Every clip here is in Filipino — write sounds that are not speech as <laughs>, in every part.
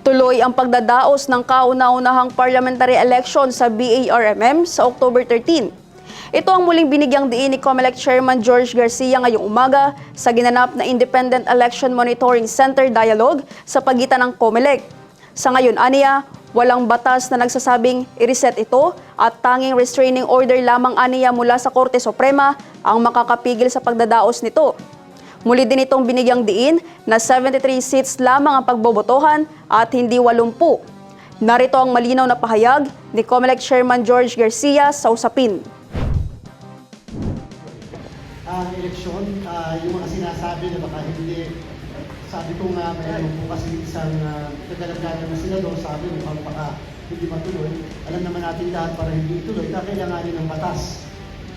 Tuloy ang pagdadaos ng kauna-unahang parliamentary election sa BARMM sa October 13. Ito ang muling binigyang diin ni COMELEC Chairman George Garcia ngayong umaga sa ginanap na Independent Election Monitoring Center Dialogue sa pagitan ng COMELEC. Sa ngayon, aniya, walang batas na nagsasabing i-reset ito at tanging restraining order lamang aniya mula sa Korte Suprema ang makakapigil sa pagdadaos nito. Muli din itong binigyang diin na 73 seats lamang ang pagbobotohan at hindi 80. Narito ang malinaw na pahayag ni COMELEC Chairman George Garcia sa usapin. ang eleksyon, ah, yung mga sinasabi na baka hindi, sabi ko nga, mayroon po kasi isang uh, kagalagalan na senador, sabi mukhang baka hindi matuloy. Alam naman natin lahat para hindi ituloy, kakailanganin ng batas.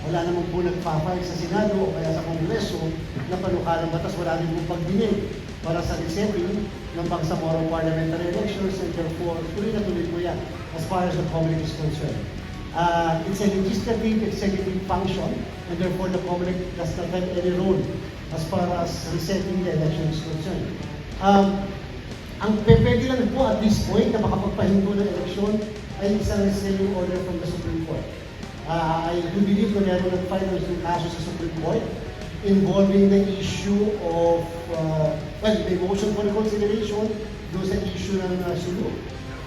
Wala naman po nagpa-file sa Senado o kaya sa Kongreso na panukalang batas, wala rin pong pagdinig para sa resetting ng Bangsamoro parliamentary elections and therefore tuloy na tuloy po yan as far as the public is concerned. Uh, it's a legislative executive function and therefore the public does not have any role as far as resetting the election is concerned. Um, ang pwede lang po at this point na makapagpahinto ng eleksyon ay isang restraining order from the Supreme Court. Uh, I do believe na meron ng final ng kaso sa Supreme Court involving the issue of, uh, well, may motion for reconsideration doon sa issue ng uh, sulu.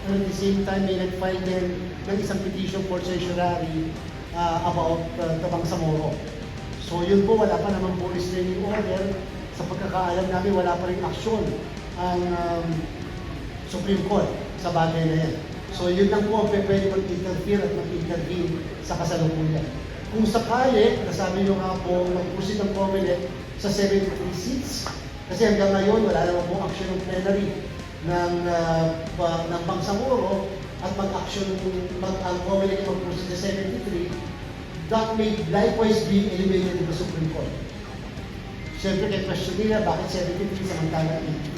And at the same time, may nag-file din ng isang petition for certiorari uh, about uh, the Bangsamoro. So yun po, wala pa naman po restraining order. Sa pagkakaalam namin, wala pa rin aksyon ang um, Supreme Court sa bagay na yan. So yun lang po ang pwede mag-interfere at mag-intervene sa kasalukuyan. Kung sakali, nasabi nyo nga po, mag-proceed ang COMELEC sa 73 seats, kasi hanggang ngayon, wala naman po action ng plenary ng, uh, ba- ng Bangsamoro at mag-action mag ang COMELEC mag-proceed sa 73, that may likewise be eliminated in the Supreme Court. Siyempre, kay question nila, bakit 73 samantala 80?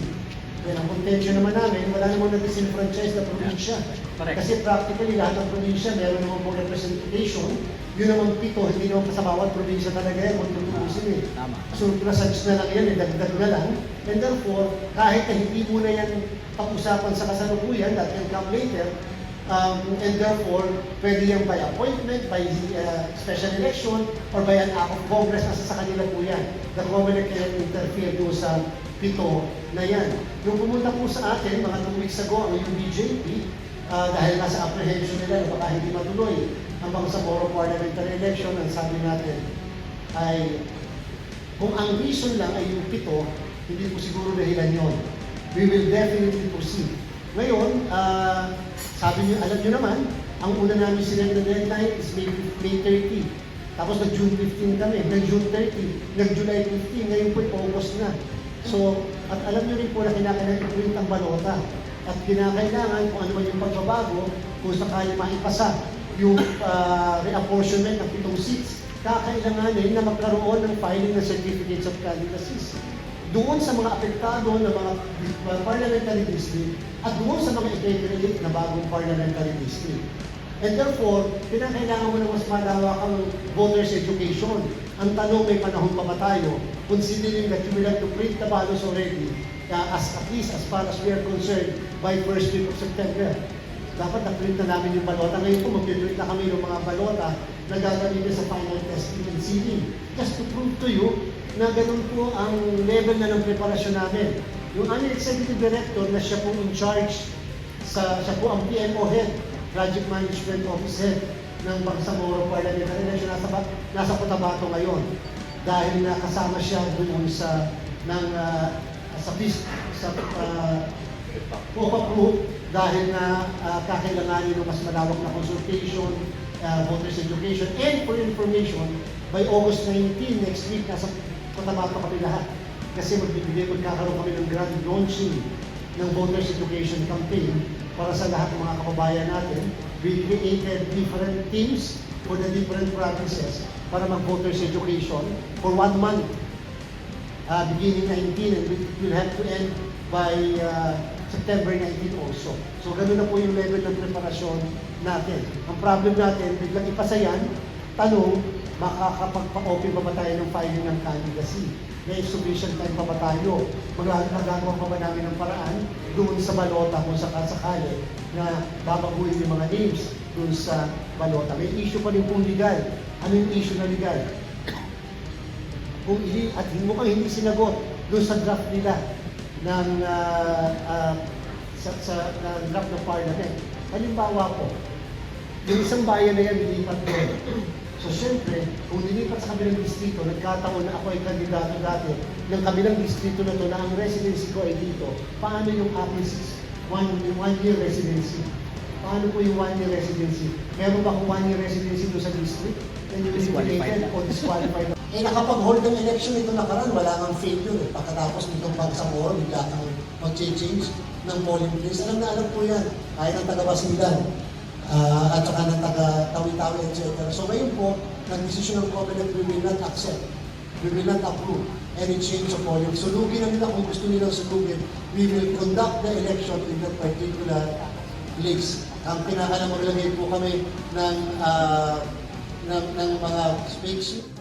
Yan ang contention naman namin, wala namang nag-disenfranchise na probinsya. Correct. Kasi practically lahat ng probinsya meron naman po representation. Yun naman pito, hindi naman sa bawat probinsya talaga yan, kung tutuusin eh. Tama. Surplusage na lang yan, eh, dagdag na lang. And therefore, kahit na hindi mo na yan pag-usapan sa kasalukuyan, that can come later, um, and therefore, pwede yan by appointment, by uh, special election, or by an act of Congress, nasa sa kanila po yan. The Comelec can interfere doon sa pito na yan. Nung pumunta po sa atin, mga two weeks ago, ang UBJP, uh, dahil nasa apprehension nila na baka hindi matuloy ang Bangsamoro parliamentary election, ang sabi natin ay kung ang reason lang ay yung pito, hindi po siguro dahilan yon. We will definitely proceed. Ngayon, ah, sabi niyo, alam niyo naman, ang una namin sinend na deadline is May, May 30. Tapos nag-June 15 kami, nag-June 30, nag-July 15, ngayon po August na. So, at alam niyo rin po na kinakailangan i-print ang balota. At kinakailangan kung ano man yung pagbabago, kung sakali maipasa yung ah, reapportionment ng pitong seats, kakailanganin na magkaroon ng filing ng certificates of candidacies. Doon sa mga apektado ng mga uh, parliamentary district at doon sa mga i-create na bagong parliamentary district. And therefore, kinakailangan mo na mas malawak ang voters education. Ang tanong, may panahon pa ba tayo? Considering that you will have to print the ballots already, uh, as at least as far as we are concerned, by first week of September dapat na-print na namin yung balota. Ngayon po, mag-print na kami ng mga balota na gagamitin sa final testing and sealing. Just to prove to you na ganun po ang level na ng preparasyon namin. Yung aming executive director na siya po in charge, sa, siya po ang PMO head, Project Management Office head ng Bangsamoro Parliamentary Election. Nasa, Ba- nasa Cotabato ngayon. Dahil nakasama siya doon sa ng ah, sa FISC, sa uh, Copa Group dahil na uh, kakailanganin ng mas malawak na consultation, uh, voters education, and for information, by August 19, next week, nasa Cotabato kami lahat. Kasi magbibigay, magkakaroon kami ng grand launching ng voters education campaign para sa lahat ng mga kababayan natin. We created different teams for the different provinces para mag-voters education for one month uh, beginning 19 and it will have to end by uh, September 19 also. So ganun na po yung level ng preparasyon natin. Ang problem natin, biglang ipasa yan, tanong, makakapagpa-open pa ba tayo ng filing ng candidacy? may sufficient time pa ba tayo? Mag- Magagawa pa ba namin ng paraan doon sa balota kung sakasakali na babaguhin yung mga names doon sa balota. May issue pa rin pong legal. Ano yung issue na legal? Kung hindi, at mukhang hindi sinagot doon sa draft nila ng ah, ah, sa, sa ng draft ng parliament. Halimbawa po, yung isang bayan na yan, lilipat doon. So, siyempre, kung lilipat sa kabilang distrito, nagkataon na ako ay kandidato dati ng kabilang distrito na to na ang residency ko ay dito, paano yung aking one, one year residency? Paano po yung one year residency? Meron ba akong one year residency doon sa district? Then you Disqualified eliminated o disqualified <laughs> eh nakapag-hold ng election ito nakaraan, wala kang failure eh. Pagkatapos nitong bagsang oras, bigla kang mag-change ng polling place. Alam na alam po yan, kahit ng taga-Basilan, ah, at saka ng taga-Tawi-Tawi, etc. So ngayon po, nag-decision ng Covenant, we will not accept, we will not approve any change of polling. Sunugin na nila kung gusto nilang sunugin. We will conduct the election in that particular place. Ang pinaka na maglagay po kami ng, ah, ng, ng mga spaceship